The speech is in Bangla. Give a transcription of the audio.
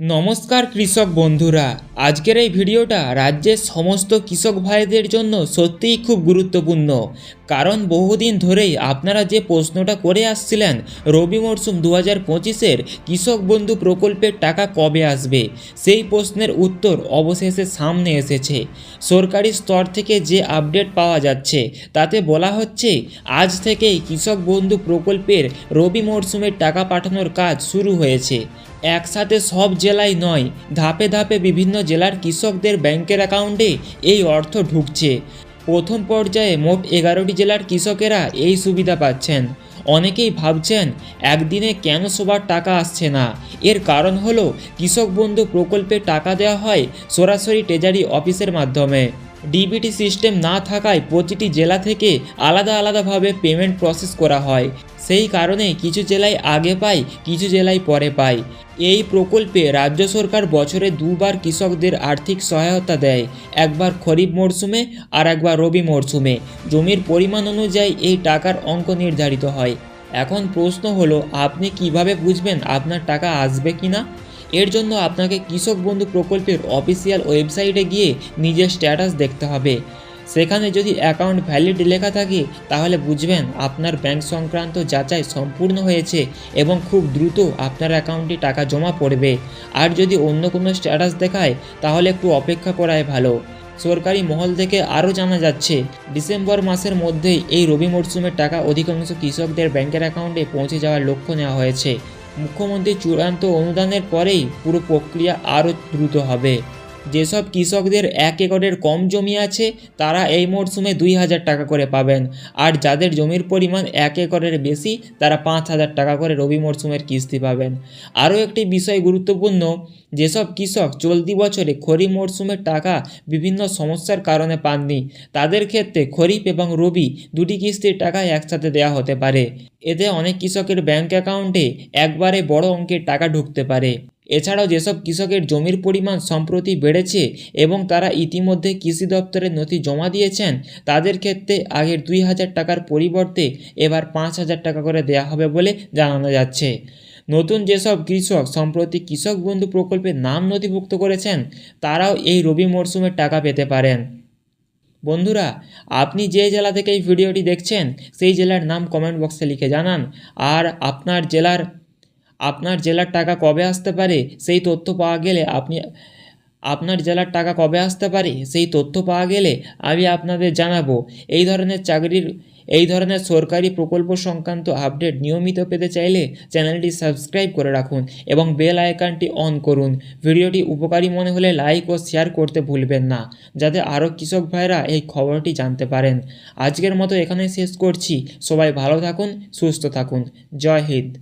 নমস্কার কৃষক বন্ধুরা। আজকের এই ভিডিওটা রাজ্যের সমস্ত কৃষক ভাইদের জন্য সত্যিই খুব গুরুত্বপূর্ণ। কারণ বহুদিন ধরেই আপনারা যে প্রশ্নটা করে আসছিলেন, রবি মরশুম দু হাজার পঁচিশের কৃষক বন্ধু প্রকল্পের টাকা কবে আসবে? সেই প্রশ্নের উত্তর অবশেষে সামনে এসেছে। সরকারি স্তর থেকে যে আপডেট পাওয়া যাচ্ছে, তাতে বলা হচ্ছে, আজ থেকেই কৃষক বন্ধু প্রকল্পের রবি মরশুমের টাকা পাঠানোর কাজ শুরু হয়েছে। একসাথে সব জেলায় নয়, ধাপে ধাপে বিভিন্ন জেলার কৃষকদের ব্যাংকের অ্যাকাউন্টে এই অর্থ ঢুকছে। প্রথম পর্যায়ে মোট এগারোটি জেলার কৃষকেরা এই সুবিধা পাচ্ছেন। অনেকেই ভাবছেন, একদিনে কেন সবার টাকা আসছে না? এর কারণ হলো, কৃষক বন্ধু প্রকল্পে টাকা দেওয়া হয় সরাসরি ট্রেজারি অফিসের মাধ্যমে। ডিবিটি সিস্টেম না থাকায় প্রতিটি জেলা থেকে আলাদা আলাদাভাবে পেমেন্ট প্রসেস করা হয়। সেই কারণে কিছু জেলায় আগে পায় কিছু জেলায় পরে পায় এই প্রকল্পে রাজ্য সরকার বছরে দুবার কৃষকদের আর্থিক সহায়তা দেয়, একবার খরিফ মরশুমে আর একবার রবি মরশুমে। জমির পরিমাণ অনুযায়ী এই টাকার অঙ্ক নির্ধারিত হয়। এখন প্রশ্ন হলো, আপনি কীভাবে বুঝবেন আপনার টাকা আসবে কি না এর জন্য আপনাকে কৃষক বন্ধু প্রকল্পের অফিসিয়াল ওয়েবসাইটে গিয়ে নিজের স্ট্যাটাস দেখতে হবে। সেখানে যদি অ্যাকাউন্ট ভ্যালিড লেখা থাকে, তাহলে বুঝবেন আপনার ব্যাংক সংক্রান্ত যাচাই সম্পূর্ণ হয়েছে এবং খুব দ্রুত আপনার অ্যাকাউন্টে টাকা জমা পড়বে। আর যদি অন্য কোনো স্ট্যাটাস দেখায়, তাহলে একটু অপেক্ষা করাই ভালো। সরকারি মহল থেকে আরও জানা যাচ্ছে, ডিসেম্বর মাসের মধ্যেই এই রবি মরশুমের টাকা অধিকাংশ কৃষকদের ব্যাংকের অ্যাকাউন্টে পৌঁছে যাওয়ার লক্ষ্য নেওয়া হয়েছে। মুখ্যমন্ত্রীর চূড়ান্ত অনুদানের পরেই পুরো প্রক্রিয়া আরও দ্রুত হবে। যেসব কৃষকদের এক একরের কম জমি আছে, তারা এই মরশুমে দুই হাজার টাকা করে পাবেন। আর যাদের জমির পরিমাণ এক একরের বেশি, তারা পাঁচ হাজার টাকা করে রবি মরশুমের কিস্তি পাবেন। আরও একটি বিষয় গুরুত্বপূর্ণ, যেসব কৃষক চলতি বছরে খরিফ মরশুমের টাকা বিভিন্ন সমস্যার কারণে পাননি, তাদের ক্ষেত্রে খরিফ এবং রবি দুটি কিস্তির টাকা একসাথে দেওয়া হতে পারে। এতে অনেক কৃষকের ব্যাংক অ্যাকাউন্টে একবারে বড় অঙ্কের টাকা ঢুকতে পারে। এছাড়াও যেসব কৃষকের জমির পরিমাণ সম্প্রতি বেড়েছে এবং তারা ইতিমধ্যে কৃষি দপ্তরের নথি জমা দিয়েছেন, তাদের ক্ষেত্রে আগের দুই হাজার টাকার পরিবর্তে এবার পাঁচ হাজার টাকা করে দেওয়া হবে বলে জানানো যাচ্ছে। নতুন যেসব কৃষক সম্প্রতি কৃষক বন্ধু প্রকল্পে নাম নথিভুক্ত করেছেন, তারাও এই রবি মরশুমের টাকা পেতে পারেন। বন্ধুরা, আপনি যে জেলা থেকে এই ভিডিওটি দেখছেন, সেই জেলার নাম কমেন্ট বক্সে লিখে জানান। আর আপনার জেলার আপনার জেলার টাকা কবে আসতে পারে, সেই তথ্য পাওয়া গেলে আপনি, আপনার জেলার টাকা কবে আসতে পারে, সেই তথ্য পাওয়া গেলে আমি আপনাদের জানাব। এই ধরনের চাকরির, এই ধরনের সরকারি প্রকল্প সংক্রান্ত আপডেট নিয়মিত পেতে চাইলে চ্যানেলটি সাবস্ক্রাইব করে রাখুন এবং বেল আইকনটি অন করুন। ভিডিওটি উপকারী মনে হলে লাইক ও শেয়ার করতে ভুলবেন না, যাতে আরও কৃষক ভাইরা এই খবরটি জানতে পারেন। আজকের মতো এখানে শেষ করছি। সবাই ভালো থাকুন, সুস্থ থাকুন। জয় হিন্দ।